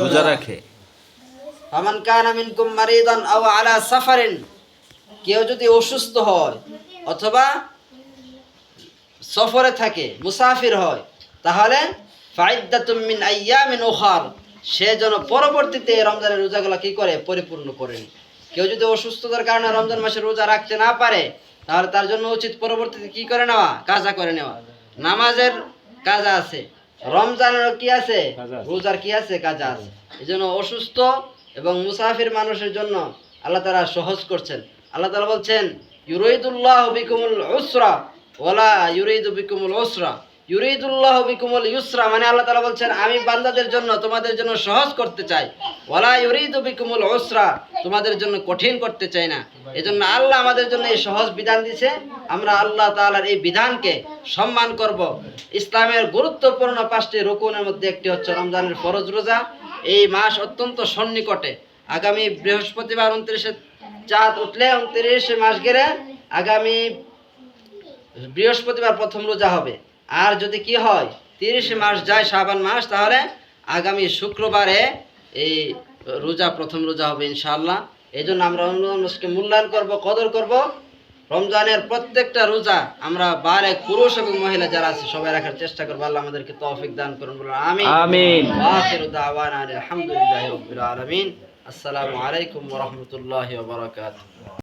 রোজা রাখে। ফামান কানা মিনকুম মারিদান আও আলা সাফারিন কেউ যদি অসুস্থ হয় অথবা সফরে থাকে মুসাফির হয় তাহলে ফাইদ্দাতুম মিন আইয়ামিন উখার সে যেন পরবর্তীতে রমজানের রোজাগুলো কি করে? পরিপূর্ণ করেন কেউ যদি অসুস্থতার কারণে রমজান মাসে রোজা রাখতে না পারে তাহলে তার জন্য উচিত পরবর্তীতে কি করে নেওয়া? কাজা করে নেওয়া। নামাজের কাজা আছে। রমজানের কি আছে? রোজার কি আছে? কাজা আছে। এই জন্য অসুস্থ এবং মুসাফির মানুষের জন্য আল্লাহ তারা সহজ করছেন। আল্লাহ তালা বলছেন ইউরইদুল্লাহ বিকুমুল ওসরা ওলা ইউরিদু বিকুমুল উসরা। ইউরিদুল্লাহ বিকুমুল ইউসরা মানে আল্লাহ তালা বলছেন, আমি বান্দাদের জন্য, তোমাদের জন্য সহজ করতে চাই। ওলা ইউরিদু উসরা, তোমাদের জন্য কঠিন করতে চাই না। এজন্য আল্লাহ আমাদের জন্য এই সহজ বিধান দিছে। আমরা আল্লাহ তাআলার এই বিধানকে সম্মান করব। ইসলামের গুরুত্বপূর্ণ পাঁচটি রুকুনের মধ্যে একটি হচ্ছে রমজানের ফরজ রোজা। এই মাস অত্যন্ত সন্নিকটে। আগামী বৃহস্পতিবার উনত্রিশে চাঁদ উঠলে উনত্রিশে মাস গেলে আগামী বৃহস্পতিবার প্রথম রোজা হবে। আর যদি কি হয় তিরিশে মাস যায় শ্রাবণ মাস তাহলে আগামী শুক্রবারে এই রোজা প্রথম রোজা হবে ইনশাআল্লাহ। এই জন্য আমরা রমজান মাসকে মূল্যায়ন করব কদর করব। রমজানের প্রত্যেকটা রোজা আমরা বারেক পুরুষ এবং মহিলা যারা আছে সবাই রাখার চেষ্টা করব। আল্লাহ আমাদেরকে তৌফিক দান করুন বলুন আমিন। আমিন। আলহামদুলিল্লাহি রাব্বিল আলামিন। আসসালামু আলাইকুম ওয়া রাহমাতুল্লাহি ওয়া বারাকাতুহু।